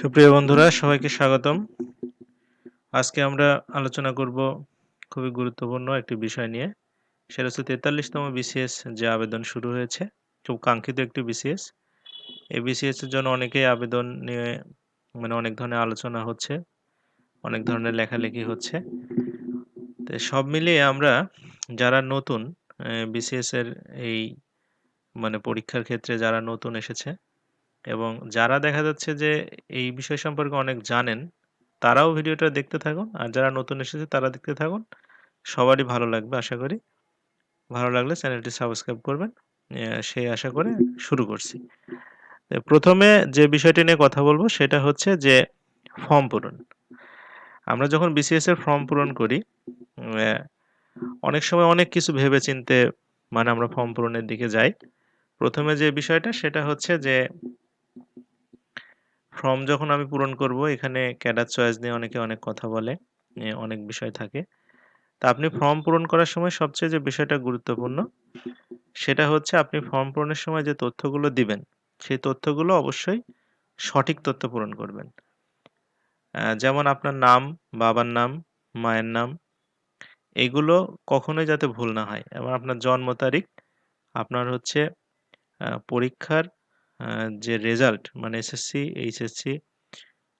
সুপ্রিয় বন্ধুরা, সবাইকে স্বাগতম। আজকে আমরা আলোচনা করব খুবই গুরুত্বপূর্ণ একটি বিষয় নিয়ে। সেটা হচ্ছে তেতাল্লিশতম বিসিএস যে আবেদন শুরু হয়েছে, খুব কাঙ্ক্ষিত একটি বিসিএস এই বিসিএস এর জন্য অনেকেই আবেদন নিয়ে মানে অনেক ধরনের আলোচনা হচ্ছে, অনেক ধরনের লেখালেখি হচ্ছে। তো সব মিলিয়ে আমরা যারা নতুন বিসিএস এর এই মানে পরীক্ষার ক্ষেত্রে যারা নতুন এসেছে এবং যারা দেখা যাচ্ছে যে এই বিষয় সম্পর্কে অনেক জানেন, তারাও ভিডিওটা দেখতে থাকুন। আর যারা নতুন এসেছে, তারা দেখতে থাকুন। সবারই ভালো লাগবে, আশা করি। ভালো লাগলে চ্যানেলটি সাবস্ক্রাইব করবেন। সেই আশা করে শুরু করছি। প্রথমে যে বিষয়টি নিয়ে কথা বলব, সেটা হচ্ছে যে ফর্ম পূরণ। আমরা যখন বিসিএস এর ফর্ম পূরণ করি অনেক সময় অনেক কিছু ভেবে চিনতে মানে আমরা ফর্ম পূরণের দিকে যাই। প্রথমে যে বিষয়টা, সেটা হচ্ছে যে ফর্ম যখন আমি পূরণ করব, এখানে ক্যাডার চয়েস নিয়ে অনেকে অনেক কথা বলে অনেক বিষয় থাকে। তা আপনি ফর্ম পূরণ করার সময় সবচেয়ে যে বিষয়টা গুরুত্বপূর্ণ, সেটা হচ্ছে আপনি ফর্ম পূরণের সময় যে তথ্যগুলো দিবেন, সেই তথ্যগুলো অবশ্যই সঠিক তথ্য পূরণ করবেন। যেমন আপনার নাম, বাবার নাম, মায়ের নাম, এগুলো কখনোই যাতে ভুল না হয়। এবং আপনার জন্ম তারিখ, আপনার হচ্ছে পরীক্ষার যে রেজাল্ট মানে এসএসসি এইচএসসি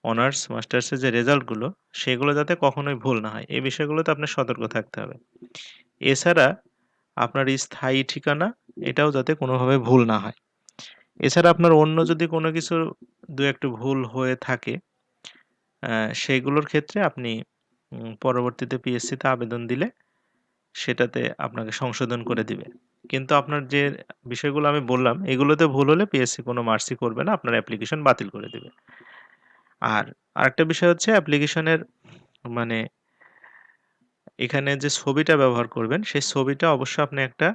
অনার্স মাস্টার্সের যে রেজাল্টগুলো সেগুলো যাতে কখনোই ভুল না হয়। এই বিষয়গুলোতে আপনার সতর্ক থাকতে হবে। এছাড়া আপনার স্থায়ী ঠিকানা, এটাও যাতে কোনোভাবে ভুল না হয়। এছাড়া আপনার অন্য যদি কোনো কিছু দু একটু ভুল হয়ে থাকে সেইগুলোর ক্ষেত্রে আপনি পরবর্তীতে পিএসসিতে আবেদন দিলে সেটাতে আপনাকে সংশোধন করে দিবে। কিন্তু আপনার যে বিষয়গুলো আমি বললাম, এগুলোতে ভুল হলে পিএসসি কোনো মার্সি করবে না, আপনার অ্যাপ্লিকেশন বাতিল করে দেবে। আর আরেকটা বিষয় হচ্ছে অ্যাপ্লিকেশনের মানে এখানে যে ছবিটা ব্যবহার করবেন, সেই ছবিটা অবশ্যই আপনি একটা,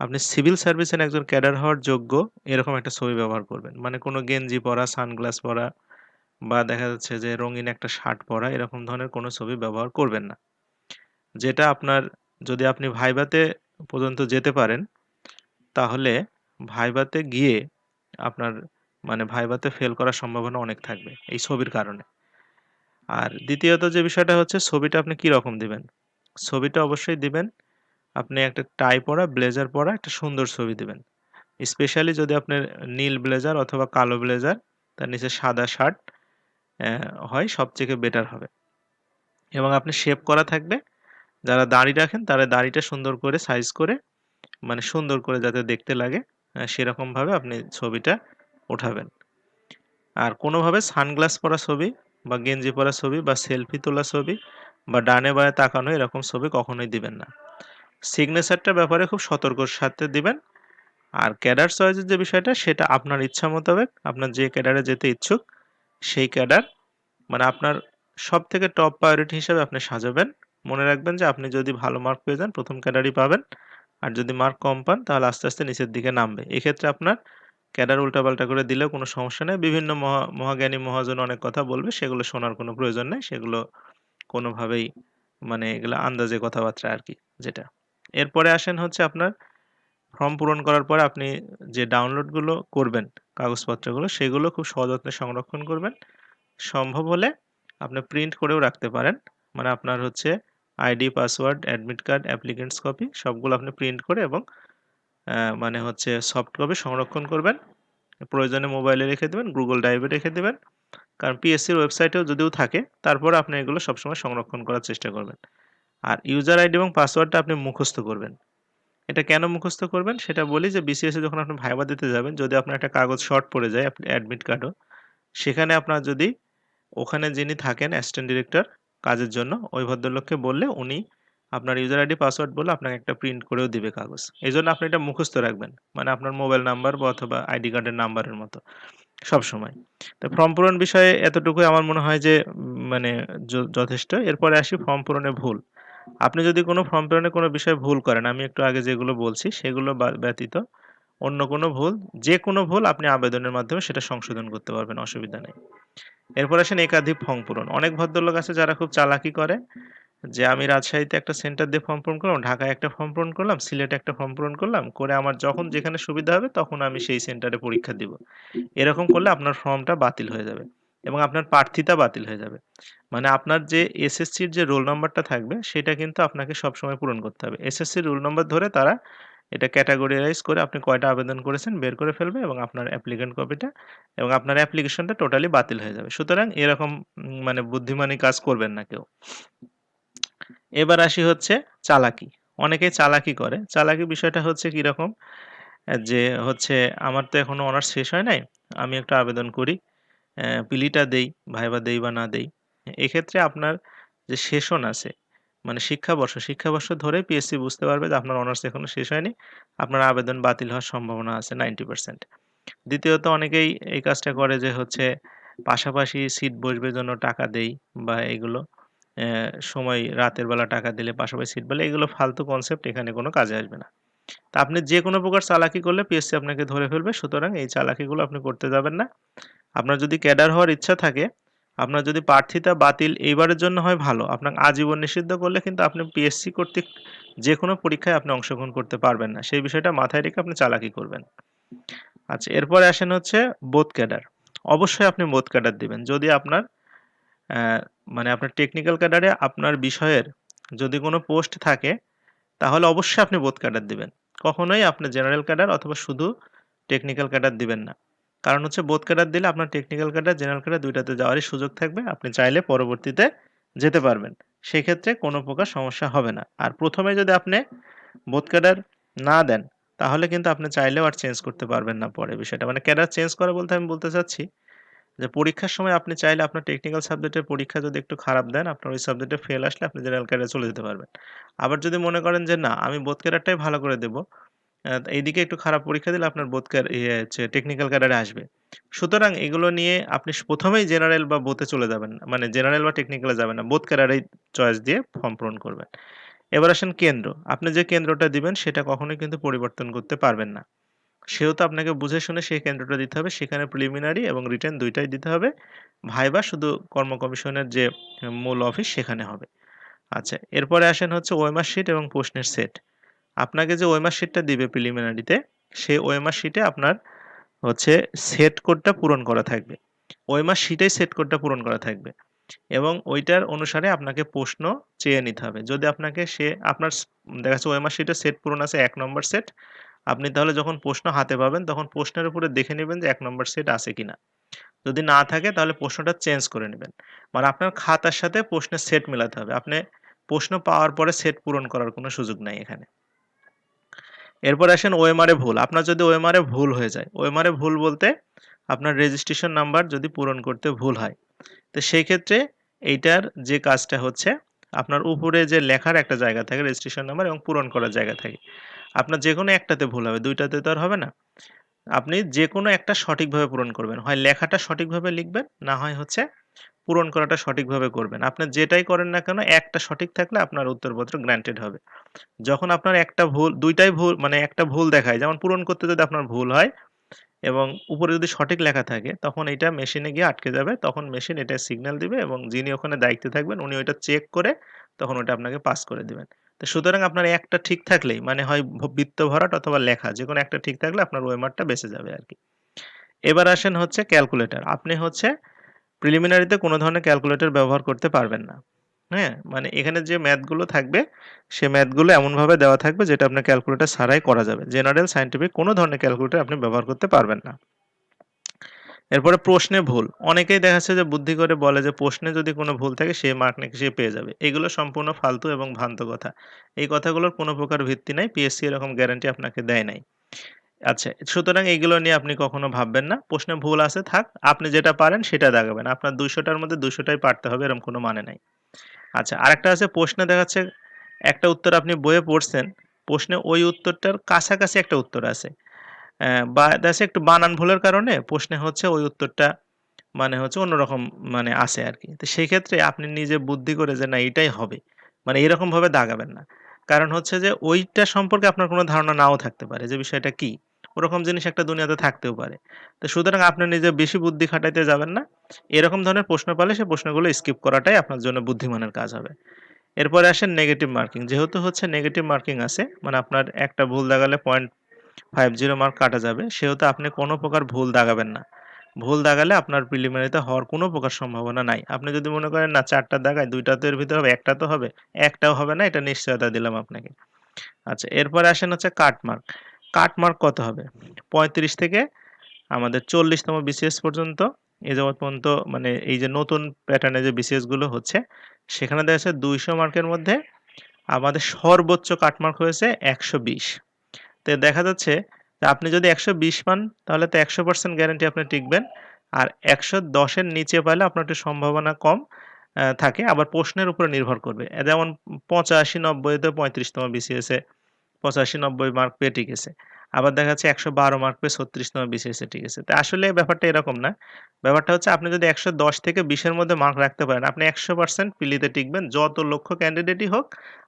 আপনি সিভিল সার্ভিসের একজন ক্যাডার হওয়ার যোগ্য এরকম একটা ছবি ব্যবহার করবেন। মানে কোনো গেঞ্জি পরা সানগ্লাস পরা বা দেখা যাচ্ছে যে রঙিন একটা শার্ট পরা এরকম ধরনের কোনো ছবি ব্যবহার করবেন না। যেটা আপনার, যদি আপনি ভাইভাতে পর্যন্ত যেতে পারেন, তাহলে ভাইভাতে গিয়ে আপনার মানে ভাইভাতে ফেল করার সম্ভাবনা অনেক থাকবে এই ছবির কারণে। আর দ্বিতীয়ত যে বিষয়টা হচ্ছে, ছবিটা আপনি কি রকম দিবেন? ছবিটা অবশ্যই দিবেন, আপনি একটা টাই পরা ব্লেজার পরা, একটা সুন্দর ছবি দিবেন। স্পেশালি যদি আপনার নীল ব্লেজার অথবা কালো ব্লেজার তার নিচে সাদা শার্ট হয়, সবথেকে বেটার হবে। এবং আপনি শেপ করা থাকবে যারা দাড়ি রাখেন, তারা দাড়িটা সুন্দর করে সাইজ করে মানে সুন্দর করে যাতে দেখতে লাগে সেরকমভাবে আপনি ছবিটা ওঠাবেন। আর কোনোভাবে সানগ্লাস পরা ছবি বা গেঞ্জি পরা ছবি বা সেলফি তোলা ছবি বা ডানে বায়ে তাকানো এরকম ছবি কখনোই দিবেন না। সিগনেচারটার ব্যাপারে খুব সতর্কর সাথে দিবেন। আর ক্যাডার চয়েসের যে বিষয়টা, সেটা আপনার ইচ্ছা মোতাবেক, আপনার যে ক্যাডারে যেতে ইচ্ছুক, সেই ক্যাডার মানে আপনার সব থেকে টপ প্রায়োরিটি হিসাবে আপনি সাজাবেন। মনে রাখবেন যে আপনি যদি ভালো মার্ক পেয়ে যান, প্রথম ক্যাডারই পাবেন। আর যদি মার্ক কম পান, তাহলে আস্তে আস্তে নিচের দিকে নামবে। এক্ষেত্রে আপনার ক্যাডার উল্টাপাল্টা করে দিলেও কোনো সমস্যা নেই। বিভিন্ন মহা, মহাজ্ঞানী, মহাজন অনেক কথা বলবে, সেগুলো শোনার কোনো প্রয়োজন নেই। সেগুলো কোনোভাবেই মানে এগুলো আন্দাজে কথাবার্তা আর কি, যেটা। এরপরে আসেন হচ্ছে আপনার ফর্ম পূরণ করার পরে আপনি যে ডাউনলোডগুলো করবেন, কাগজপত্রগুলো, সেগুলো খুব সযত্নে সংরক্ষণ করবেন। সম্ভব হলে আপনি প্রিন্ট করেও রাখতে পারেন। মানে আপনার হচ্ছে ID, password, admit card, applicants copy সবগুলো আপনি প্রিন্ট করে এবং মানে হচ্ছে সফট কপি সংরক্ষণ করবেন। প্রয়োজনে মোবাইলে রেখে দেবেন, গুগল ড্রাইভে রেখে দেবেন। কারণ পিএসসির ওয়েবসাইটেও যদিও থাকে, তারপর আপনি এগুলো সবসময় সংরক্ষণ করার চেষ্টা করবেন। আর ইউজার আইডি এবং পাসওয়ার্ডটা আপনি মুখস্থ করবেন। এটা কেন মুখস্থ করবেন? সেটা বলি যে বিসিএসে যখন আপনি ভাইবা দিতে যাবেন, যদি আপনার একটা কাগজ শর্ট পড়ে যায় অ্যাডমিট কার্ডও, সেখানে আপনার যদি, ওখানে যিনি থাকেন, অ্যাসিস্ট্যান্ট ডিরেক্টর কাজের জন্য। ওই ভদ্রলোককে বললে উনি আপনার ইউজার আইডি পাসওয়ার্ড বলে আপনাকে একটা প্রিন্ট করেও দিবে কাগজ। এই জন্য আপনি এটা মুখস্থ রাখবেন। মানে আপনার মোবাইল নাম্বার বা অথবা আইডি কার্ডের নাম্বারের মতো। সব সময়। তো ফর্ম পূরণ বিষয়ে এতটুকুই আমার মনে হয় যে মানে যথেষ্ট। এরপরে আসি ফর্ম পূরণে ভুল। আপনি যদি কোনো ফর্ম পূরণে কোনো বিষয়ে ভুল করেন, আমি একটু আগে যেগুলো বলছি, সেগুলো ব্যতীত অন্য কোনো ভুল যে কোনো ভুল আপনি আবেদনের মাধ্যমে সেটা সংশোধন করতে পারবেন অসুবিধা নেই এরপর আসেন একাধিক ফর্ম পূরণ অনেক ভদ্রলোক আছে যারা খুব চালাকি করে যে আমি রাজশাহীতে একটা সেন্টার দিয়ে ফর্ম পূরণ করলাম, ঢাকায় একটা ফর্ম পূরণ করলাম, সিলেটে একটা ফর্ম পূরণ করলাম, করে আমার যখন যেখানে সুবিধা হবে তখন আমি সেই সেন্টারে পরীক্ষা দিব। এরকম করলে আপনার ফর্মটা বাতিল হয়ে যাবে এবং আপনার প্রার্থিতা বাতিল হয়ে যাবে। মানে আপনার যে এসএসসির যে রোল নাম্বারটা থাকবে সেটা কিন্তু আপনাকে সবসময় পূরণ করতে হবে। এসএসসির রোল নাম্বার ধরে তারা এটা ক্যাটেগরিয়ালাইজ করে আপনি কয়টা আবেদন করেছেন বের করে ফেলবে এবং আপনার অ্যাপ্লিকেন্ট কপিটা এবং আপনার অ্যাপ্লিকেশনটা টোটালি বাতিল হয়ে যাবে। সুতরাং এরকম মানে বুদ্ধিমানী কাজ করবেন না কেউ। এবার আসি হচ্ছে চালাকি। অনেকেই চালাকি করে। চালাকি বিষয়টা হচ্ছে কীরকম? যে হচ্ছে আমার তো এখনও অনার্স শেষ হয় নাই। আমি একটা আবেদন করি। পিলিটা দেই, ভাইবা দেই বা না দেই। এক্ষেত্রে আপনার যে সেশন আছে, মানে শিক্ষাবর্ষ, শিক্ষাবর্ষ ধরেই পিএসসি বুঝতে পারবে যে আপনার অনার্স এখনও শেষ হয়নি। আপনার আবেদন বাতিল হওয়ার সম্ভাবনা আছে 90% দ্বিতীয়ত অনেকেই এই কাজটা করে যে হচ্ছে পাশাপাশি সিট বসবে জন্য টাকা দেই বা এগুলো সময় রাতের বেলা টাকা দিলে পাশাপাশি সিট বলে এগুলো ফালতু কনসেপ্ট এখানে কোনো কাজে আসবে না। তা আপনি যে কোনো প্রকার চালাকি করলে পিএসসি আপনাকে ধরে ফেলবে। সুতরাং এই চালাকিগুলো আপনি করতে যাবেন না। আপনার যদি ক্যাডার হওয়ার ইচ্ছা থাকে, আপনার যদি প্রার্থিতা বাতিল এইবারের জন্য হয় ভালো। আপনাকে আজীবন নিষিদ্ধ করলে কিন্তু আপনি পিএসসি কর্তৃক যে কোনো পরীক্ষায় আপনি অংশগ্রহণ করতে পারবেন না। সেই বিষয়টা মাথায় রেখে আপনি চালাকি করবেন। আচ্ছা এরপরে আসেন হচ্ছে বোধ ক্যাডার। অবশ্যই আপনি বোধ ক্যাডার দিবেন। যদি আপনার মানে আপনার টেকনিক্যাল ক্যাডারে আপনার বিষয়ের যদি কোনো পোস্ট থাকে, তাহলে অবশ্যই আপনি বোধ ক্যাডার দিবেন। কখনোই আপনি জেনারেল ক্যাডার অথবা শুধু টেকনিক্যাল ক্যাডার দিবেন না। কারণ হচ্ছে বোথ ক্যাডার দিলে আপনার টেকনিক্যাল ক্যাডার, জেনারেল ক্যাডার দুইটাতে যাওয়ারই সুযোগ থাকবে। আপনি চাইলে পরবর্তীতে যেতে পারবেন। সেক্ষেত্রে কোনো প্রকার সমস্যা হবে না। আর প্রথমে যদি আপনি বোথ ক্যাডার না দেন, তাহলে কিন্তু আপনি চাইলেও আর চেঞ্জ করতে পারবেন না পরে বিষয়টা। মানে ক্যাডার চেঞ্জ করা বলতে আমি বলতে চাচ্ছি যে পরীক্ষার সময় আপনি চাইলে আপনার টেকনিক্যাল সাবজেক্টের পরীক্ষা যদি একটু খারাপ দেন, আপনার ওই সাবজেক্টে ফেল আসলে আপনি জেনারেল ক্যাডারে চলে যেতে পারবেন। আবার যদি মনে করেন যে না আমি বোথ ক্যাডারটাই ভালো করে দেব, এইদিকে একটু খারাপ পরীক্ষা দিলে আপনার বোধ টেকনিক্যাল ক্যাডারে আসবে। সুতরাং এগুলো নিয়ে আপনি প্রথমেই জেনারেল বা বোথে চলে যাবেন মানে জেনারেল বা টেকনিক্যালে যাবেন না। বোধ ক্যাডারেই চয়েস দিয়ে ফর্ম পূরণ করবেন। এবার আসেন কেন্দ্র। আপনি যে কেন্দ্রটা দিবেন সেটা কখনোই কিন্তু পরিবর্তন করতে পারবেন না। সেহেতু আপনাকে বুঝে শুনে সেই কেন্দ্রটা দিতে হবে। সেখানে প্রিলিমিনারি এবং রিটার্ন দুইটাই দিতে হবে। ভাইবা শুধু কর্ম কমিশনের যে মূল অফিস সেখানে হবে। আচ্ছা এরপরে আসেন হচ্ছে ওয়েমার শিট এবং প্রশ্নের সেট। আপনাকে যে ওয়েমার শিটটা দিবে প্রিলিমিনারিতে, সেই ওয়েমার শিটে আপনার হচ্ছে সেট কোডটা পূরণ করা থাকবে। ওয়েমার শিটেই সেট কোডটা পূরণ করা থাকবে এবং ওইটার অনুসারে আপনাকে প্রশ্ন চেয়ে নিতে হবে। যদি আপনাকে সে আপনার দেখা যাচ্ছে ওএমআর শিটে সেট পূরণ আছে এক নম্বর সেট। আপনি তাহলে যখন প্রশ্ন হাতে পাবেন তখন প্রশ্নের উপরে দেখে নিবেন যে ১ নম্বর সেট আছে কিনা। যদি না থাকে তাহলে প্রশ্নটা চেঞ্জ করে নেবেন মানে আপনার খাতার সাথে প্রশ্নের সেট মেলাতে হবে। আপনি প্রশ্ন পাওয়ার পরে সেট পূরণ করার কোনো সুযোগ নাই এখানে। এরপরে আসেন ওএমআর ভুল। আপনার যদি ওএমআর ভুল হয়ে যায়, ওএমআর ভুল বলতে আপনার রেজিস্ট্রেশন নাম্বার যদি পূরণ করতে ভুল হয়, তো সেই ক্ষেত্রে এইটার যে কাজটা হচ্ছে আপনার উপরে যে লেখার একটা জায়গা থাকে রেজিস্ট্রেশন নাম্বার এবং পূরণ করার জায়গা থাকে। আপনার যে কোনো একটাতে ভুল হবে, দুইটাতে তো আর হবে না। আপনি যে কোনো একটা সঠিকভাবে পূরণ করবেন। হয় লেখাটা সঠিকভাবে লিখবেন, না হয় হচ্ছে পূরণ করাটা সঠিকভাবে করবেন। আপনি যেটাই করেন না কেন, একটা সঠিক থাকলে আপনার উত্তরপত্র গ্র্যান্টেড হবে। যখন আপনার একটা ভুল ২ টাই ভুল মানে একটা ভুল দেখায়, যেমন পূরণ করতে যদি আপনার ভুল হয় এবং উপরে যদি সঠিক লেখা থাকে, তখন এটা মেশিনে গিয়ে আটকে যাবে। তখন মেশিন এটা সিগন্যাল দিবে এবং যিনি ওখানে দায়িত্বে থাকবেন, উনি ওইটা চেক করে তখন ওটা আপনাকে পাস করে দিবেন। তো সুতরাং আপনার একটা ঠিক থাকলেই মানে হয় বৃত্ত ভরাট অথবা লেখা যে কোনো একটা ঠিক থাকলে আপনার ওয়েমারটা বেঁচে যাবে আর কি এবার আসেন হচ্ছে ক্যালকুলেটর। আপনি হচ্ছে প্রিলিমিনারিতে কোনো ধরনের ক্যালকুলেটর ব্যবহার করতে পারবেন না। হ্যাঁ? মানে এখানে যে ম্যাথগুলো থাকবে, সে ম্যাথগুলো এমনভাবে দেওয়া থাকবে যেটা আপনার ক্যালকুলেটর ছাড়াই করা যাবে। জেনারেল, সায়েন্টিফিক কোনো ধরনের ক্যালকুলেটর আপনি ব্যবহার করতে পারবেন না। এরপরে প্রশ্নে ভুল। অনেকেই দেখা যাচ্ছে যে বুদ্ধি করে বলে যে প্রশ্নে যদি কোনো ভুল থাকে সে মার্ক নাকি সে পেয়ে যাবে। এগুলো সম্পূর্ণ ফালতু এবং ভ্রান্ত কথা। এই কথাগুলোর কোনো প্রকার ভিত্তি নাই। পিএসসি এরকম গ্যারান্টি আপনাকে দেয় নাই। আচ্ছা সুতরাং এগুলো নিয়ে আপনি কখনো ভাববেন না। প্রশ্নে ভুল আছে থাক। আপনি যেটা পারেন সেটা দাগাবেন। আপনার ২০০ টার মধ্যে ২০০ টাই পারতে হবে এরকম কোনো মানে নাই। আচ্ছা আরেকটা আছে প্রশ্নে দেখাচ্ছে একটা উত্তর আপনি বইয়ে পড়ছেন, প্রশ্নে ওই উত্তরটার কাছাকাছি একটা উত্তর আছে। বা দেখা যাচ্ছে একটু বানান ভুলের কারণে প্রশ্নে হচ্ছে ওই উত্তরটা মানে হচ্ছে অন্যরকম মানে আছে আর কি তো সেই ক্ষেত্রে আপনি নিজে বুদ্ধি করে যে না এটাই হবে। মানে এরকমভাবে দাগাবেন না। কারণ হচ্ছে যে ওইটা সম্পর্কে আপনার কোনো ধারণা নাও থাকতে পারে যে বিষয়টা কি? ওরকম জিনিস একটা দুনিয়াতে থাকতেও পারে। তো সুতরাং আপনি নিজে বেশি বুদ্ধি খাটাইতে যাবেন না। এরকম ধরনের প্রশ্ন পালে সে প্রশ্নগুলো স্কিপ করাটাই আপনার জন্য বুদ্ধিমানের কাজ হবে। এরপরে আসেন নেগেটিভ মার্কিং যেহেতু হচ্ছে নেগেটিভ মার্কিং আছে মানে আপনার একটা ভুল দাগালে পয়েন্ট ফাইভ জিরো মার্ক কাটা যাবে, সেহেতু আপনি কোনো প্রকার ভুল দাগাবেন না ভুল দাগালে আপনার প্রিলিমিনারিতে হওয়ার কোনো প্রকার সম্ভাবনা নাই আপনি যদি মনে করেন, না, চারটা দাগায় দুইটা তো এর ভিতরে হবে, একটা তো হবে, একটাও হবে না, এটা নিশ্চয়তা দিলাম আপনাকে আচ্ছা এরপরে আসেন হচ্ছে কাট মার্ক কাট মার্ক কত হবে? পঁয়ত্রিশ থেকে আমাদের চল্লিশতম বিসিএস পর্যন্ত এ যাবৎ পর্যন্ত মানে এই যে নতুন প্যাটার্নে যে বিসিএসগুলো হচ্ছে, সেখানে দেখা যাচ্ছে দুইশো মার্কের মধ্যে আমাদের সর্বোচ্চ কাটমার্ক হয়েছে একশো বিশ। তো দেখা যাচ্ছে আপনি যদি একশো বিশ পান, তাহলে তো একশো পার্সেন্ট গ্যারান্টি আপনি টিকবেন, আর একশো দশের নিচে পাইলে আপনার একটু সম্ভাবনা কম থাকে, আবার প্রশ্নের উপরে নির্ভর করবে। যেমন পঁচাশি নব্বইতে পঁয়ত্রিশতম বিসিএসে পঁচাশি নব্বই মার্ক পেয়ে টিকেছে আবার দেখা যাচ্ছে একশো বারো মার্ক পেয়ে ছত্রিশতম বিসিএসে টিকেছে তো আসলে ব্যাপারটা এরকম না। ব্যাপারটা হচ্ছে আপনি যদি একশো দশ থেকে বিশের মধ্যে মার্ক রাখতে পারেন, আপনি একশো পার্সেন্ট পিলিতে টিকবেন। যত লক্ষ্য ক্যান্ডিডেটই হোক,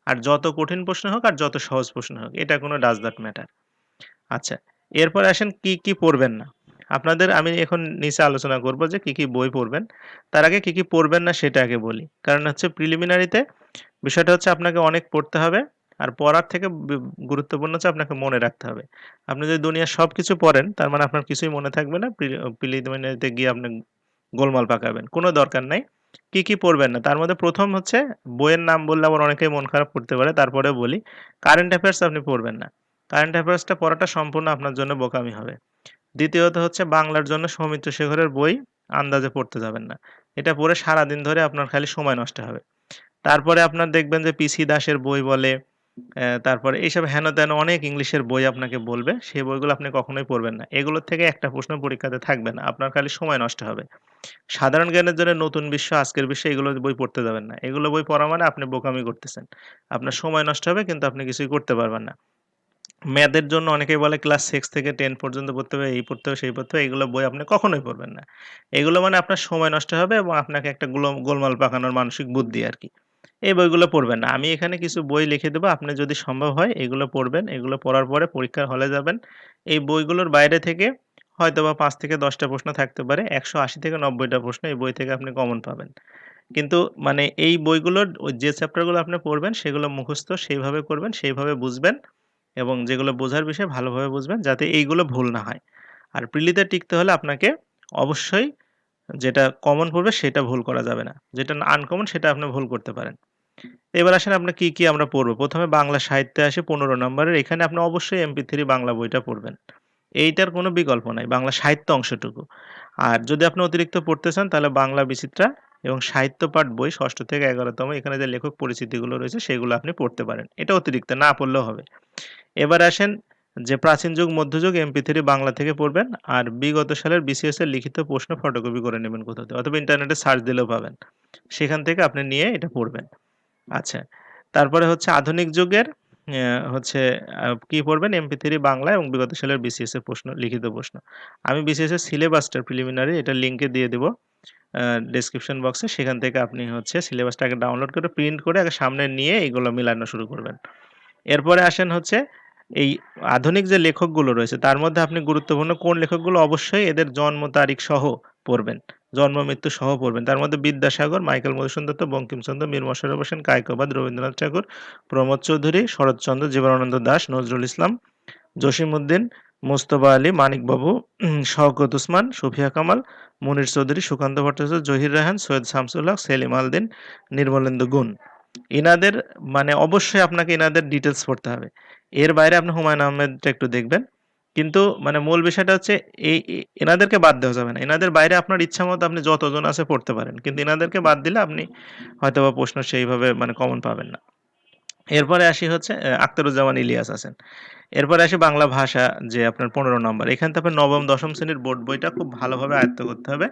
আর যত কঠিন প্রশ্ন হোক, আর যত সহজ প্রশ্ন হোক, এটা কোনো ডাজ দ্যাট ম্যাটার আচ্ছা এরপর আসেন কি কি পড়বেন না। আপনাদের আমি এখন নিচে আলোচনা করব যে কি কি বই পড়বেন। তার আগে কি কি পড়বেন না সেটা আগে বলি। কারণ হচ্ছে প্রিলিমিনারিতে বিষয়টা হচ্ছে আপনাকে অনেক পড়তে হবে। আর পড়ার থেকে গুরুত্বপূর্ণ হচ্ছে আপনাকে মনে রাখতে হবে। আপনি যদি দুনিয়ার সব কিছু পড়েন, তার মানে আপনার কিছুই মনে থাকবে না প্রিলিমিনারিতে গিয়ে আপনি গোলমাল পাকাবেন। কোনো দরকার নাই। কি কি পড়বেন না? তার মধ্যে প্রথম হচ্ছে বইয়ের নাম বললে আবার অনেকেই মন খারাপ করতে পারে তারপরে বলি কারেন্ট অ্যাফেয়ার্স আপনি পড়বেন না। কারেন্ট অ্যাফেয়ার্সটা পড়াটা সম্পূর্ণ আপনার জন্য বোকামি হবে। দ্বিতীয়ত হচ্ছে বাংলার জন্য সৌমিত্র শেখরের বই আন্দাজে পড়তে যাবেন না। এটা পড়ে সারাদিন ধরে আপনার খালি সময় নষ্ট হবে। তারপরে আপনার দেখবেন যে পিসি দাসের বই বলে তারপরে এইসব হেন তেন অনেক ইংলিশের বই আপনাকে বলবে, সেই বইগুলো আপনি কখনোই পড়বেন না। এগুলোর থেকে একটা প্রশ্ন পরীক্ষাতে থাকবে না, আপনার খালি সময় নষ্ট হবে। সাধারণ জ্ঞানের জন্য নতুন বিশ্ব, আজকের বিশ্বে এগুলো বই পড়তে যাবেন না। এগুলো বই পড়া মানে আপনি বোকামি করতেছেন। আপনার সময় নষ্ট হবে কিন্তু আপনি কিছুই করতে পারবেন না। ম্যাথের জন্য অনেকেই বলে ক্লাস সিক্স থেকে টেন পর্যন্ত পড়তে হবে, এই পড়তে হবে, সেই পড়তে হবে, এগুলো বই আপনি কখনোই পড়বেন না। এগুলো মানে আপনার সময় নষ্ট হবে এবং আপনাকে একটা গোলম, গোলমাল পাকানোর মানসিক বুদ্ধি আর কি। এই বইগুলো পড়বেন না। আমি এখানে কিছু বই লিখে দেবো। আপনি যদি সম্ভব হয় এগুলো পড়বেন। এগুলো পড়ার পরে পরীক্ষার হলে যাবেন। এই বইগুলোর বাইরে থেকে হয়তো বা পাঁচ থেকে দশটা প্রশ্ন থাকতে পারে। একশো আশি থেকে নব্বইটা প্রশ্ন এই বই থেকে আপনি কমন পাবেন। কিন্তু মানে এই বইগুলোর যে চ্যাপ্টারগুলো আপনি পড়বেন সেগুলো মুখস্থ সেইভাবে করবেন, সেইভাবে বুঝবেন এবং যেগুলো বোঝার বিষয় ভালোভাবে বুঝবেন যাতে এইগুলো ভুল না হয়। আর প্রিলিতে টিকতে হলে আপনাকে অবশ্যই যেটা কমন পড়বে সেটা ভুল করা যাবে না। যেটা আনকমন সেটা আপনি ভুল করতে পারেন। এবার আসেন আপনি কি কি আমরা পড়ব? প্রথমে বাংলা সাহিত্যে আসে পনেরো নম্বরের, এখানে আপনি অবশ্যই এমপি থ্রি বাংলা বইটা পড়বেন। এইটার কোনো বিকল্প নাই, বাংলা সাহিত্য অংশটুকু। আর যদি আপনি অতিরিক্ত পড়তে চান, তাহলে বাংলা বিচিত্রা এবং সাহিত্য পাঠ বই, ষষ্ঠ থেকে এগারোতম, এখানে যে লেখক পরিচিতিগুলো রয়েছে, সেগুলো আপনি পড়তে পারেন। এটা অতিরিক্ত, না পড়লেও হবে। এবার আসেন যে প্রাচীন যুগ, মধ্যযুগ এমপি থ্রি বাংলা থেকে পড়বেন আর বিগত সালের বিসিএস এর লিখিত প্রশ্ন ফটোকপি করে নেবেন কোথাও থেকে অথবা ইন্টারনেটে সার্চ দিলেও পাবেন। সেখান থেকে আপনি নিয়ে এটা পড়বেন। আচ্ছা তারপরে হচ্ছে আধুনিক যুগের হচ্ছে কি পড়বেন? এমপি থ্রি বাংলা এবং বিগত সালের বিসিএস এর প্রশ্ন, লিখিত প্রশ্ন। আমি বিসিএস এর সিলেবাসটা প্রিলিমিনারি এটা লিঙ্কে দিয়ে দেবো ডেসক্রিপশন বক্সে সেখান থেকে আপনি হচ্ছে সিলেবাসটাকে ডাউনলোড করে প্রিন্ট করে আগে সামনে নিয়ে এগুলো মিলানো শুরু করবেন। এরপরে আসেন হচ্ছে এই আধুনিক যে লেখকগুলো রয়েছে, তার মধ্যে আপনি গুরুত্বপূর্ণ কোন লেখকগুলো অবশ্যই এদের জন্ম তারিখ সহ পড়বেন, জন্ম, মৃত্যু সহ পড়বেন। তার মধ্যে বিদ্যাসাগর, মাইকেল মধুসূদন দত্ত বঙ্কিমচন্দ্র মীর মশারফ হোসেন কায়কোবাদ রবীন্দ্রনাথ ঠাকুর, প্রমোদ চৌধুরী, শরৎচন্দ্র, জীবনানন্দ দাস, নজরুল ইসলাম, জসিমউদ্দিন, মোস্তফা আলী মানিকবাবু শওকত উসমান, সুফিয়া কামাল, মুনির চৌধুরী, সুকান্ত ভট্টাচার্য, জহির রায়হান, সৈয়দ শামসুল হক, সেলিম আলদিন, নির্মলেন্দু গুণ। ইনাদের মানে অবশ্যই আপনাকে ইনাদের ডিটেলস পড়তে হবে। এর বাইরে আপনি হুমায়ুন আহমেদটা একটু দেখবেন। কিন্তু মানে মূল বিষয়টা হচ্ছে এই এনাদেরকে বাদ দেওয়া যাবে না। এনাদের বাইরে আপনার ইচ্ছা মতো আপনি যতজন আছে পড়তে পারেন। কিন্তু এনাদেরকে বাদ দিলে আপনি হয়তো বা প্রশ্ন সেইভাবে মানে কমন পাবেন না। এরপরে আসি হচ্ছে আহ, আখতারুজ্জামান ইলিয়াস আছেন। এরপরে আসি বাংলা ভাষা যে আপনার পনেরো নম্বর। এখান থেকে আপনার নবম দশম শ্রেণির বোর্ড বইটা খুব ভালোভাবে আয়ত্ত করতে হবে।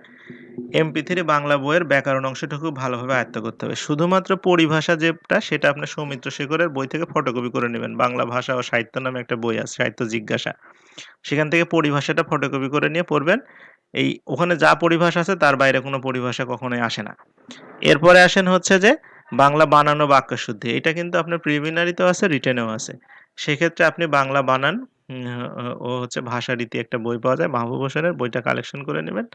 এমপি থ্রি বাংলা বইয়ের ব্যাকরণ অংশটা খুব ভালোভাবে আয়ত্ত করতে হবে। শুধুমাত্র পরিভাষা যেটা সেটা আপনি সৌমিত্র শেখরের বই থেকে ফটোকপি করে নেবেন। বাংলা ভাষা ও সাহিত্য নামে একটা বই আছে সাহিত্য জিজ্ঞাসা। সেখান থেকে পরিভাষাটা ফটোকপি করে নিয়ে পড়বেন। এই ওখানে যা পরিভাষা আছে তার বাইরে কোনো পরিভাষা কখনোই আসে না। এরপরে আসেন হচ্ছে যে বাংলা বানানো বাক্যশুদ্ধি। এটা কিন্তু আপনার প্রিলিমিনারিতেও আছে রিটেনেও আছে। সেক্ষেত্রে আপনি বাংলা বানান ও হচ্ছে ভাষারীতি একটা বই পাওয়া যায় মাহবুব হোসেনের বইটা কালেকশন করে নেবেন।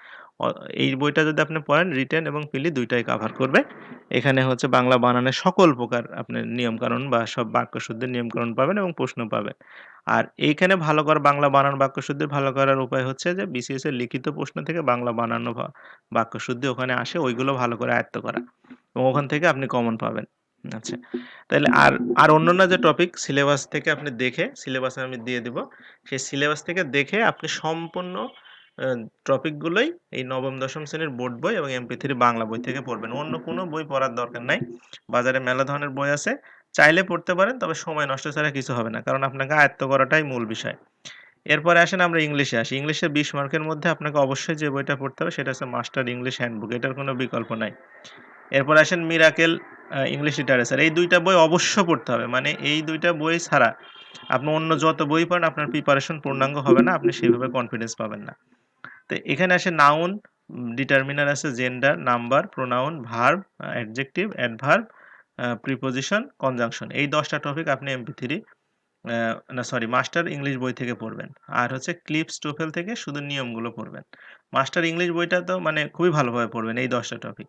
এই বইটা যদি আপনি পড়েন রিটেন এবং প্রিলি ২ টাই কাভার করবে। এখানে হচ্ছে বাংলা বানানের সকল প্রকার আপনার নিয়মকানুন বা সব বাক্যশুদ্ধির নিয়মকানুন পাবেন এবং প্রশ্ন পাবেন। আর এইখানে ভালো করা বাংলা বানান বাক্যশুদ্ধি ভালো করার উপায় হচ্ছে যে বিসিএস এর লিখিত প্রশ্ন থেকে বাংলা বানানো বাক্যশুদ্ধি ওখানে আসে, ওইগুলো ভালো করে আয়ত্ত করা। এবং ওখান থেকে আপনি কমন পাবেন। আচ্ছা। তাইলে আর, আর অন্যান্য যে টপিক সিলেবাস থেকে আপনি দেখে সিলেবাসে আমি দিয়ে দিব। সেই সিলেবাস থেকে দেখে আপনি সম্পূর্ণ টপিকগুলোই এই নবম, দশম শ্রেণির বোর্ড বই এবং এমপি3 বাংলা বই থেকে পড়বেন। অন্য কোনো বই পড়ার দরকার নাই। বাজারে মেলা ধরনের বই আছে। চাইলে পড়তে পারেন তবে সময় নষ্ট ছাড়া কিছু হবে না। কারণ আপনাকে আয়ত্ত করাটাই মূল বিষয়। এরপরে আসেন আমরা ইংলিশে আসি। ইংলিশে ২০ মার্কের মধ্যে আপনাকে অবশ্যই যে বইটা পড়তে হবে সেটা হচ্ছে মাস্টার ইংলিশ হ্যান্ডবুক। এটার কোনো বিকল্প নাই। এরপর আসেন মিরাকেল ইংলিশ লিটারেচার। এই দুইটা বই অবশ্য পড়তে হবে। মানে এই দুইটা বই ছাড়া আপনি অন্য যত বই পড়েন আপনার প্রিপারেশন পূর্ণাঙ্গ হবে না। আপনি সেইভাবে কনফিডেন্স পাবেন না। তো এখানে আসে নাউন, ডিটারমিনার আছে gender, number, pronoun, verb, adjective, adverb, preposition, conjunction. এই দশটা টপিক আপনি এমপি3 আ না সরি মাস্টার ইংলিশ বই থেকে পড়বেন। আর হচ্ছে ক্লিপস টোফেল থেকে শুধু নিয়মগুলো পড়বেন। মাস্টার ইংলিশ বইটা তো মানে খুবই ভালোভাবে পড়বেন এই দশটা টপিক।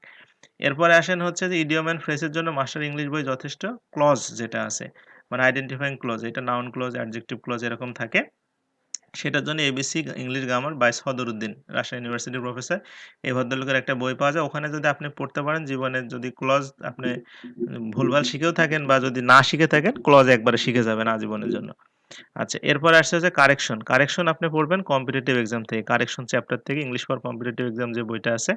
এরপরে আসেন হচ্ছে যে ইডিয়ম অ্যান্ড ফ্রেসের জন্য মাস্টার ইংলিশ বই যথেষ্ট। ক্লজ যেটা আছে মানে আইডেন্টিফাইং ক্লজ এটা নাউন ক্লজ, অ্যাডজেক্টিভ ক্লজ এরকম থাকে। সেটার জন্য ABC English grammar by Sadruddin Rajshahi ইউনিভার্সিটির প্রফেসর। এই ভদ্রলোকের একটা বই পাওয়া যায়। ওখানে যদি আপনি পড়তে পারেন, জীবনে যদি ক্লজ আপনি ভুলভাল শিখেও থাকেন বা যদি না শিখে থাকেন ক্লজ একবারে শিখে যাবেন আজীবনের জন্য। আচ্ছা এরপরে আসছে হচ্ছে কারেকশন। কারেকশন আপনি পড়বেন কম্পিটিটিভ এক্সাম থেকে। কারেকশন চ্যাপ্টার থেকে ইংলিশ ফর কম্পিটিটিভ এক্সাম যে বইটা আছে।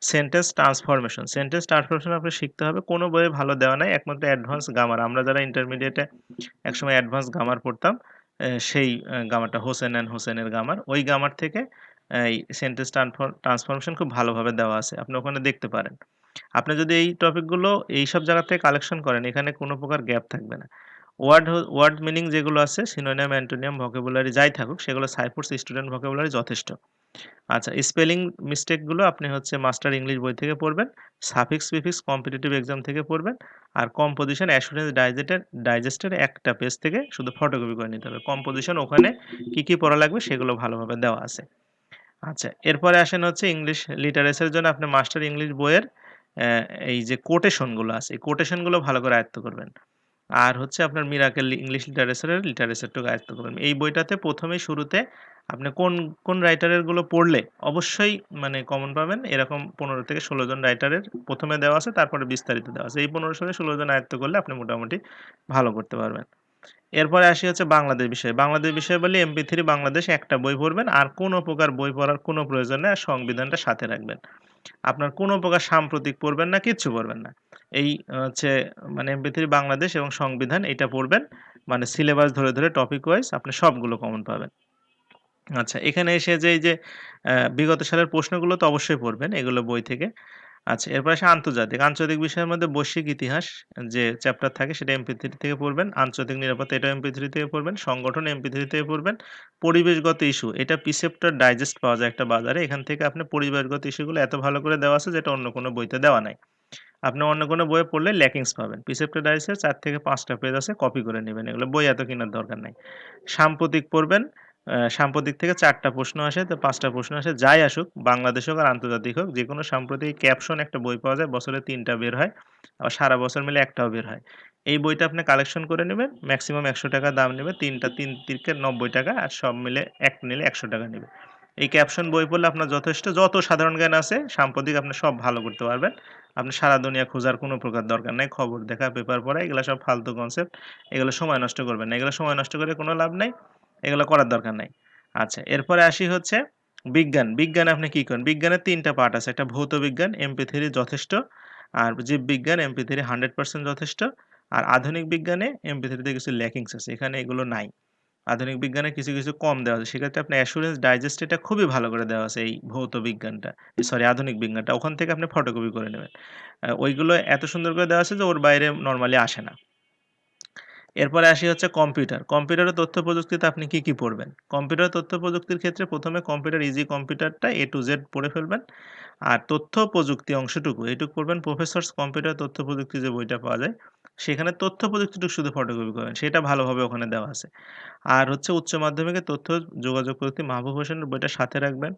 Sentence transformation. সেন্টেন্স ট্রান্সফরমেশন আপনি শিখতে হবে। কোনো বইয়ে ভালো দেওয়া নাই। একমাত্র অ্যাডভান্স গ্রামার। আমরা যারা ইন্টারমিডিয়েটে একসময় অ্যাডভান্স গ্রামার পড়তাম। সেই গামারটা হোসেন অ্যান্ড হোসেনের গামার ওই গামার থেকে এই সেন্টেন্স ট্রান্সফর ট্রান্সফরমেশন খুব ভালোভাবে দেওয়া আছে। আপনি ওখানে দেখতে পারেন। আপনি যদি এই টপিকগুলো এই সব জায়গা থেকে কালেকশন করেন এখানে কোনো প্রকার গ্যাপ থাকবে না। ওয়ার্ড ওয়ার্ড মিনিং যেগুলো আছে সিনোনিয়াম, অ্যান্টোনিয়াম, ভকেবুলারি যাই থাকুক সেগুলো সাইফোর্স স্টুডেন্ট ভকেবুলারি যথেষ্ট। আচ্ছা স্পেলিং মিস্টেকগুলো আপনি হচ্ছে মাস্টার ইংলিশ বই থেকে পড়বেন। সাফিক্স, প্রিফিক্স কম্পিটিটিভ এক্সাম থেকে পড়বেন। আর কম্পোজিশন অ্যাসুরেন্স ডাইজেটের ডাইজেস্টের একটা পেজ থেকে শুধু ফটোকপি করে নিতে হবে। কম্পোজিশন ওখানে কি, কি পড়া লাগবে সেগুলো ভালোভাবে দেওয়া আছে। আচ্ছা এরপরে আসেন হচ্ছে ইংলিশ লিটারেচার এর জন্য আপনি মাস্টার ইংলিশ বইয়ের এই যে কোটেশনগুলো আছে এই কোটেশনগুলো ভালো করে আয়ত্ত করবেন। আর হচ্ছে আপনার মিরাকেল ইংলিশ লিটারেচারের লিটারেচারটুকু আয়ত্ত করবেন। এই বইটাতে ১ম এই শুরুতে আপনি কোন, কোন রাইটারেরগুলো পড়লে অবশ্যই মানে কমন পাবেন এরকম ১৫ থেকে ১৬ জন রাইটারের প্রথমে দেওয়া আছে তারপরে বিস্তারিত দেওয়া আছে। এই ১৫ থেকে ১৬ জন আয়ত্ত করলে আপনি মোটামুটি ভালো করতে পারবেন। এরপরে আসি হচ্ছে বাংলাদেশ বিষয়। বাংলাদেশ বিষয় এমপি এমপি3 বাংলাদেশ একটা বই পড়বেন। আর কোনো প্রকার বই পড়ার কোনো প্রয়োজন নেই। আর সংবিধানটা সাথে রাখবেন। আপনার কোনো প্রকার সাম্প্রতিক পড়বেন না, কিচ্ছু পড়বেন না। এই হচ্ছে মানে এমপি3 বাংলাদেশ এবং সংবিধান এটা পড়বেন। মানে সিলেবাস ধরে, ধরে টপিক ওয়াইজ আপনি সবগুলো কমন পাবেন। আচ্ছা এখানে এসে যে, এই যে বিগত সালের প্রশ্নগুলো তো অবশ্যই পড়বেন এগুলো বই থেকে। আচ্ছা এরপর আসে আন্তর্জাতিক। আন্তর্জাতিক বিষয়ের মধ্যে বৈশ্বিক ইতিহাস যে চ্যাপ্টার থাকে সেটা এমপি থ্রি থেকে পড়বেন। আন্তর্জাতিক নিরাপত্তা এটা এমপি থ্রি থেকে পড়বেন। সংগঠন এমপি3 থেকে পড়বেন। পরিবেশগত ইস্যু এটা পিসেপ্টার ডাইজেস্ট পাওয়া যায় একটা বাজারে। এখান থেকে আপনি পরিবেশগত ইস্যুগুলো এত ভালো করে দেওয়া আছে যেটা অন্য কোনো বইতে দেওয়া নাই। আপনি অন্য কোনো বইয়ে পড়লে ল্যাকিংস পাবেন। প্রিসেপ্টর ডাইজেস্টের চার থেকে পাঁচটা পেজ আছে কপি করে নেবেন এগুলো বই এত কেনার দরকার নাই। সাম্প্রতিক পড়বেন। সাম্প্রতিক থেকে চারটা প্রশ্ন আসে তো পাঁচটা প্রশ্ন আসে। যাই আসুক বাংলাদেশ হোক আর আন্তর্জাতিক হোক যে কোনো সাম্প্রতিক ক্যাপশন একটা বই পাওয়া যায়। বছরে ৩ টা বের হয়। আবার সারা বছর মিলে একটাও বের হয়। এই বইটা আপনি কালেকশন করে নেবেন ম্যাক্সিমাম একশো টাকা দাম নেবে। ৩ টা ৩ তিরিকে ৳৯০ আর সব মিলে এক নিলে ৳১০০ নেবে। এই ক্যাপশন বই পড়লে আপনার যথেষ্ট যত সাধারণ জ্ঞান আছে সাম্প্রতিক আপনি সব ভালো করতে পারবেন। আপনি সারা দুনিয়া খোঁজার কোনো প্রকার দরকার নেই খবর দেখা, পেপার পড়া এগুলো সব ফালতু কনসেপ্ট। এগুলো সময় নষ্ট করবেন না। এগুলো সময় নষ্ট করে কোনো লাভ নাই। এগুলো করার দরকার নাই। আচ্ছা এরপরে আসি হচ্ছে বিজ্ঞান। বিজ্ঞানে আপনি কি করেন? বিজ্ঞানের ৩ টা পার্ট আছে। একটা ভৌত বিজ্ঞান এমপি3 যথেষ্ট। আর জীববিজ্ঞান এমপি3 100% যথেষ্ট। আর আধুনিক বিজ্ঞানে এমপি3 তে কিছু ল্যাকিংস আছে। এখানে এগুলো নাই। আধুনিক বিজ্ঞানে কিছু, কিছু কম দেওয়া আছে। সেক্ষেত্রে আপনার অ্যাসুরেন্স ডাইজেস্ট এটা খুবই ভালো করে দেওয়া আছে এই ভৌত বিজ্ঞানটা। সরি আধুনিক বিজ্ঞানটা। ওখান থেকে আপনি ফটোকপি করে নেবেন। ওইগুলো এত সুন্দর করে দেওয়া আছে যে ওর বাইরে নর্মালি আসে না। এরপরে আসি হচ্ছে কম্পিউটার। কম্পিউটারের তথ্য প্রযুক্তিতে আপনি কি, কি পড়বেন? কম্পিউটার তথ্য প্রযুক্তির ক্ষেত্রে প্রথমে কম্পিউটার ইজি কম্পিউটারটা এ টু জেড পড়ে ফেলবেন। আর তথ্য প্রযুক্তি অংশটুকু এটুকু পড়বেন প্রফেসরস কম্পিউটার তথ্য প্রযুক্তি যে বইটা পাওয়া যায় সেখানে তথ্য প্রযুক্তিটুকু শুধু ফটোকপি করবেন। সেটা ভালোভাবে ওখানে দেওয়া আছে। আর হচ্ছে উচ্চ মাধ্যমিকের তথ্য যোগাযোগ প্রযুক্তি মাহবুব হোসেনের বইটা সাথে রাখবেন।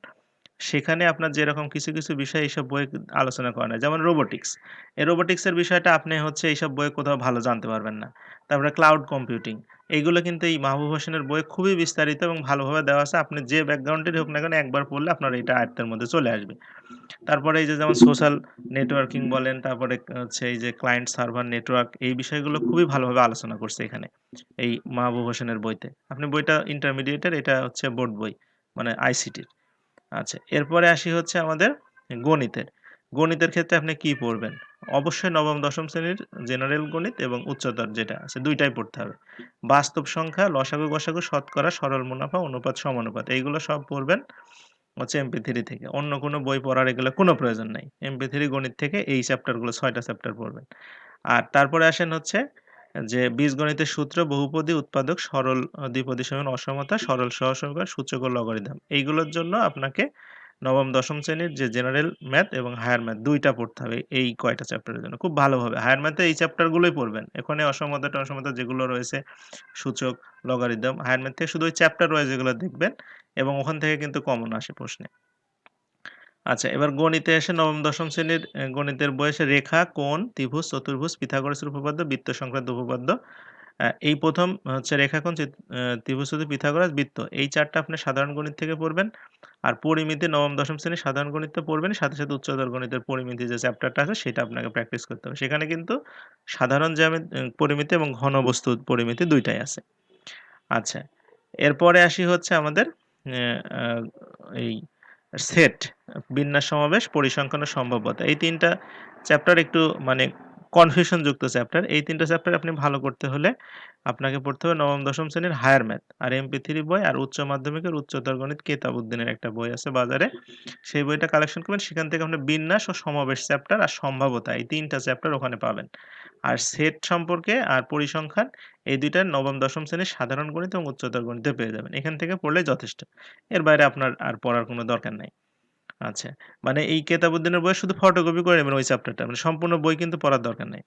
সেখানে আপনার যেরকম কিছু, কিছু বিষয় এইসব বইয়ে আলোচনা করা হয়। যেমন রোবোটিক্স। এই রোবোটিক্সের বিষয়টা আপনি হচ্ছে এইসব বইয়ে কোথাও ভালো জানতে পারবেন না। তারপরে ক্লাউড কম্পিউটিং। এইগুলো কিন্তু এই মাহবুব হোসেনের বইয়ে খুবই বিস্তারিত এবং ভালোভাবে দেওয়া আছে। আপনি যে ব্যাকগ্রাউন্ডেরই হোক না কেন একবার পড়লে আপনার এটা আয়ত্তের মধ্যে চলে আসবে। তারপরে এই যে যেমন সোশ্যাল নেটওয়ার্কিং বলেন, তারপরে হচ্ছে এই যে ক্লায়েন্ট সার্ভার নেটওয়ার্ক এই বিষয়গুলো খুবই ভালোভাবে আলোচনা করছে এখানে। এই মাহবুব হোসেনের বইতে। আপনি বইটা ইন্টারমিডিয়েটের এটা হচ্ছে বোর্ড বই। মানে আইসিটির। আচ্ছা, এরপরে আসি হচ্ছে আমাদের গণিতের। গণিতের ক্ষেত্রে আপনি কি পড়বেন? অবশ্যই নবম দশম শ্রেণির জেনারেল গণিত এবং উচ্চতর যেটা আছে দুইটাই পড়তে হবে। বাস্তব সংখ্যা, লসাগু, গসাগু, শতকরা, সরল মুনাফা, অনুপাত, সমানুপাত এইগুলো সব পড়বেন হচ্ছে এমপি3 থেকে। অন্য কোনো বই পড়ার এগুলো কোনো প্রয়োজন নাই। এমপি3 গণিত থেকে এই চ্যাপ্টারগুলো ছয়টা চ্যাপ্টার পড়বেন। আর তারপরে আসেন হচ্ছে যে বীজগণিতের সূত্র, বহুপদী, উৎপাদক, সরল দ্বিপদী সমান অসমতা, সরল সহসমীকরণ, সূচক ও লগারিদম। এইগুলোর জন্য আপনাকে নবম দশম শ্রেণির যে জেনারেল ম্যাথ এবং হায়ার ম্যাথ দুইটা পড়তে হবে এই কয়টা চ্যাপ্টারের জন্য। খুব ভালোভাবে। হায়ার ম্যাথে এই চ্যাপ্টারগুলোই পড়বেন। এখানে অসমতা-টসমতা যেগুলো রয়েছে সূচক, লগারিদম, হায়ার ম্যাথ থেকে শুধু ওই চ্যাপ্টার ওয়াইজ এগুলো দেখবেন এবং ওখান থেকে কিন্তু কমন আসে প্রশ্নে। আচ্ছা এবার গণিতে এসে নবম দশম শ্রেণির গণিতের বয়সে রেখা, কোণ, ত্রিভুজ, চতুর্ভুজ, পিথাগোরাসের উপপাদ্য, বৃত্ত সংক্রান্ত উপপাদ্য। এই প্রথম হচ্ছে চিত আ ত্রিভুজ, চতুর্ভুজ, পিথাগোরাস, বৃত্ত। এই চারটা আপনি সাধারণ গণিত থেকে পড়বেন। আর পরিমিতি নবম দশম শ্রেণির সাধারণ গণিত পড়বেন। সাথে, সাথে উচ্চতর গণিতের পরিমিতি যে চ্যাপ্টারটা আছে সেটা আপনাকে প্র্যাকটিস করতে হবে। সেখানে কিন্তু সাধারণ জ্যামি পরিমিতি এবং ঘনবস্তুর পরিমিতি ২ টাই আছে। আচ্ছা, এরপরে আসি হচ্ছে আমাদের এই সেট, বিন্যাস সমাবেশ, পরিসংখ্যান সম্ভাব্যতা। এই তিনটা চ্যাপ্টার একটু মানে কনফিউশন যুক্ত চ্যাপ্টার। এই ৩ টা চ্যাপ্টার আপনি ভালো করতে হলে আপনাকে পড়তে হবে নবম, দশম শ্রেণির হায়ার ম্যাথ আর এমপি3 বই আর উচ্চ মাধ্যমিকের উচ্চতর গণিত কেতাবউদ্দিনের একটা বই আছে বাজারে। সেই বইটা কালেকশন করবেন। সেখান থেকে আপনি বিন্যাস ও সমাবেশ চ্যাপ্টার আর সম্ভাব্যতা, এই তিনটা চ্যাপ্টার ওখানে পাবেন। আর সেট সম্পর্কে আর পরিসংখ্যান, এই দুইটা নবম, দশম শ্রেণির সাধারণ গণিত এবং উচ্চতর গণিতে পেয়ে যাবেন। এখান থেকে পড়লে যথেষ্ট। এর বাইরে আপনার আর পড়ার কোনো দরকার নাই। আচ্ছা, মানে এই কেতাবউদ্দিনের বইয়ের শুধু ফটোকপি করে নেবেন ওই চ্যাপ্টারটা। মানে সম্পূর্ণ বই কিন্তু পড়ার দরকার নেই।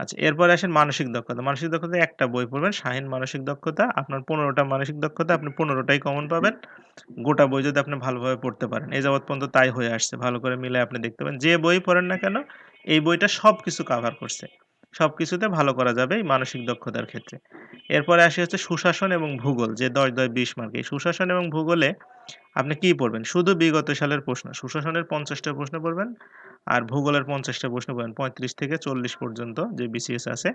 আচ্ছা, এরপরে আসেন মানসিক দক্ষতা। মানসিক দক্ষতা একটা বই পড়বেন শাহীন মানসিক দক্ষতা। আপনার পনেরোটা মানসিক দক্ষতা, আপনি পনেরোটাই কমন পাবেন। গোটা বই যদি আপনি ভালোভাবে পড়তে পারেন। এ যাবৎ পর্যন্ত তাই হয়ে আসছে। ভালো করে মিলে আপনি দেখতে পাবেন। যে বই পড়েন না কেন এই বইটা সব কিছু কভার করছে। সবকিছুতে ভালো করা যাবে এই মানসিক দক্ষতার ক্ষেত্রে। এরপরে আসি হচ্ছে সুশাসন এবং ভূগোল যে ১০, ১০, ২০ মার্ক। সুশাসন এবং ভূগোলে আপনি কি পড়বেন? শুধু বিগত সালের প্রশ্ন। সুশাসনের পঞ্চাশটা প্রশ্ন পড়বেন আর ভূগোলের পঞ্চাশটা প্রশ্ন পড়বেন। ৩৫ থেকে ৪০ পর্যন্ত যে বিসিএস আছে।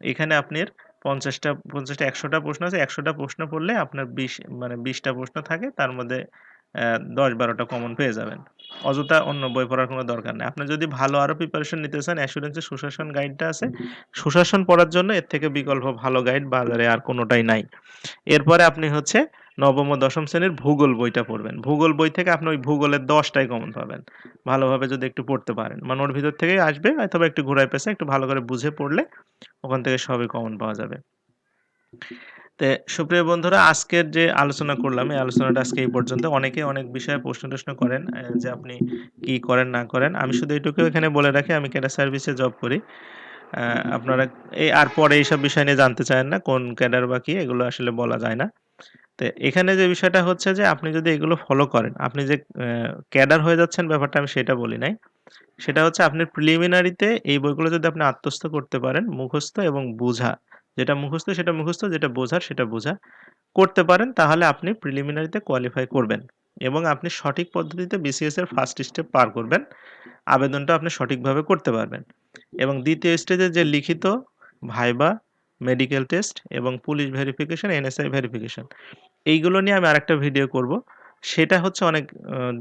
এখানে আপনার ৫০ টা ৫০ টা ১০০ টা প্রশ্ন আছে। একশোটা প্রশ্ন পড়লে আপনার ২০ মানে বিশটা প্রশ্ন থাকে। তার মধ্যে অ্যা ১০-১২ কমন পেয়ে যাবেন। অযথা অন্য বই পড়ার কোনো দরকার নেই। আপনি যদি ভালো আরও প্রিপারেশন নিতে চান অ্যাসুরেন্স এর সুশাসন গাইডটা আছে। সুশাসন পড়ার জন্য এর থেকে বিকল্প ভালো গাইড বাজারে আর কোনোটাই নাই। এরপরে আপনি হচ্ছে নবম ও দশম শ্রেণির ভূগোল বইটা পড়বেন। ভূগোল বই থেকে আপনি ওই ভূগোলের দশটাই কমন পাবেন। ভালোভাবে যদি একটু পড়তে পারেন। মানে ওর ভিতর থেকেই আসবে অথবা একটু ঘুরায় পেঁচায় একটু ভালো করে বুঝে পড়লে ওখান থেকে সবই কমন পাওয়া যাবে। তে সুপ্রিয় বন্ধুরা আজকের যে আলোচনা করলাম এই আলোচনাটা আজকে এই পর্যন্ত। অনেকে অনেক বিষয়ে প্রশ্ন-টশ্ন করেন যে আপনি কি করেন না করেন। আমি শুধু এইটুকু এখানে বলে রাখি আমি ক্যাডার সার্ভিসে জব করি। আপনারা এই আর পরে এইসব বিষয় নিয়ে জানতে চান না। কোন ক্যাডার বা কি এগুলো আসলে বলা যায় না। তো এখানে যে বিষয়টা হচ্ছে যে আপনি যদি এগুলো ফলো করেন, আপনি যে ক্যাডার হয়ে যাচ্ছেন ব্যাপারটা আমি সেটা বলি নাই। সেটা হচ্ছে আপনি প্রিলিমিনারিতে এই বইগুলো যদি আপনি আত্মস্থ করতে পারেন, মুখস্থ এবং বুঝা। যেটা মুখস্থ সেটা মুখস্থ, যেটা বোঝার সেটা বোঝা। করতে পারেন তাহলে আপনি প্রিলিমিনারিতে কোয়ালিফাই করবেন। এবং আপনি সঠিক পদ্ধতিতে বিসিএস এর ফার্স্ট স্টেপ পার করবেন। আবেদনটা আপনি সঠিকভাবে করতে পারবেন। এবং দ্বিতীয় স্টেজে যে লিখিত, ভাইবা, মেডিকেল টেস্ট এবং পুলিশ ভেরিফিকেশন, এনএসআই ভেরিফিকেশন এইগুলো নিয়ে আমি আরেকটা ভিডিও করব। সেটা হচ্ছে অনেক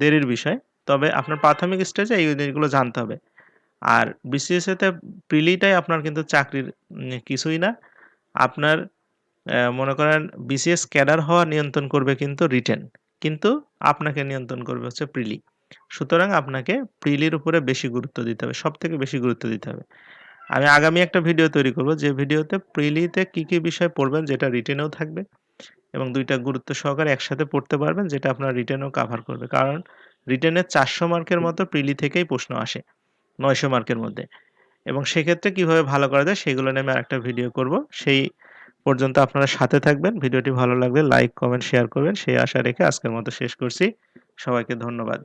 দেরির বিষয়। তবে আপনার প্রাথমিক স্টেজে এই জিনিসগুলো জানতে হবে। আর বিসিএস এতে প্রিলিটাই আপনার কিন্তু চাকরির কিছুই না। আপনার মনে করেন বিসিএস ক্যাডার হওয়া নিয়ন্ত্রণ করবে কিন্তু রিটেন। কিন্তু আপনাকে নিয়ন্ত্রণ করবে হচ্ছে প্রিলি। সুতরাং আপনাকে প্রিলির উপরে বেশি গুরুত্ব দিতে হবে। সব থেকে বেশি গুরুত্ব দিতে হবে। আমি আগামী একটা ভিডিও তৈরি করব যে ভিডিওতে প্রিলিতে কি, কি বিষয় পড়বেন যেটা রিটেনেও থাকবে এবং দুইটা গুরুত্ব সহকারে একসাথে পড়তে পারবেন যেটা আপনার রিটেনেও কভার করবে। কারণ রিটেনে ৪০০ মার্কের মতো প্রিলি থেকেই প্রশ্ন আসে। ৯০০ মার্কের মধ্যে। এবং সেক্ষেত্রে কীভাবে ভালো করা যায় সেগুলো নিয়ে আমি আরেকটা ভিডিও করব। সেই পর্যন্ত আপনারা সাথে থাকবেন। ভিডিওটি ভালো লাগলে লাইক, কমেন্ট, শেয়ার করবেন। সেই আশা রেখে আজকের মতো শেষ করছি। সবাইকে ধন্যবাদ।